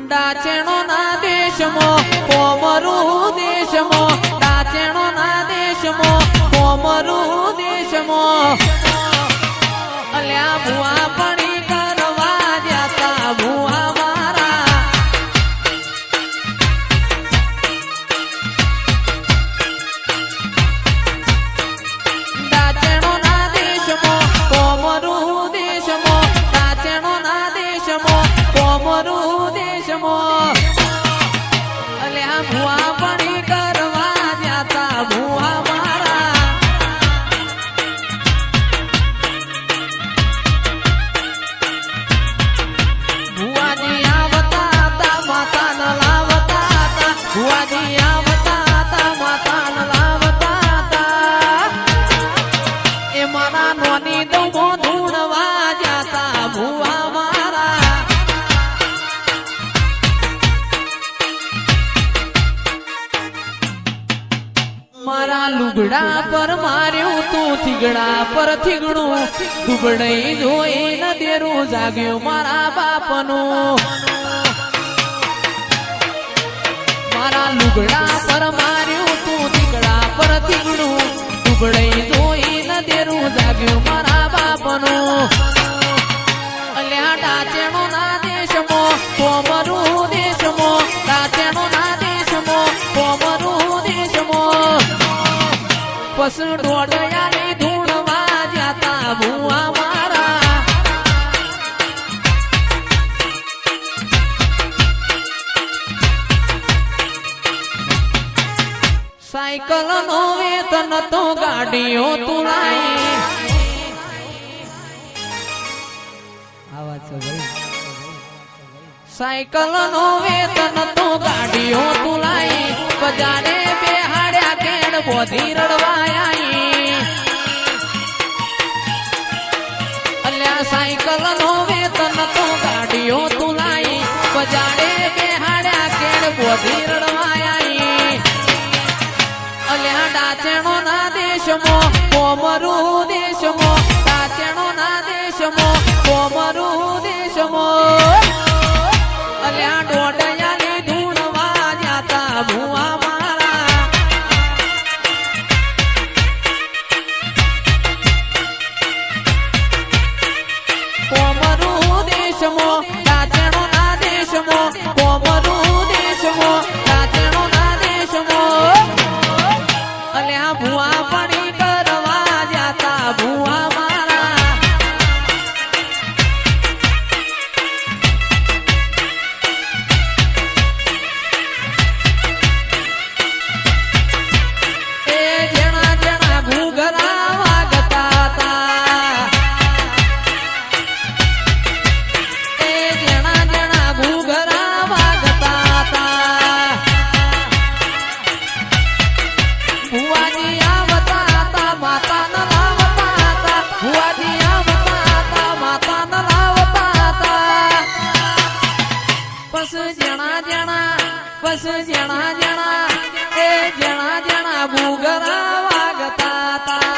ડાચેણો ના દેશમાં કોમરું મારા. લુગડા પર માર્યું તું થીગડા પર થીગડું. દુબળઈ જોઈ ન દેરું જાગ્યું મારા બાપનું. મારા લુગડા પર માર્યું તું દીકડા પર થીગડું દુબળઈ જોઈ ન દેરું જાગ્યું મારા બાપનું. અલ્યા ડાચેણો ના દેશમો, કોમરું દેશમો, ડાચેણો ના દેશમો, કોમરું દેશમો. પશુ ડોડયાની સાયકલ નો વેતન તો ગાડીઓ ભાઈ સાયકલ નો વેતન તો ગાડીઓ તુલાઈ બજારે બેહાડ્યા કેડ બોધી રડવાયા અલ્યા સાયકલ નો વેતન તો ગાડીઓ તુલાઈ બજારે બેહાડ્યા કેડ બોધી રડવાયા કોમરું દેશમાં પસ જણા જણા એ જણા જણા ભૂગરા વાગતા હતા.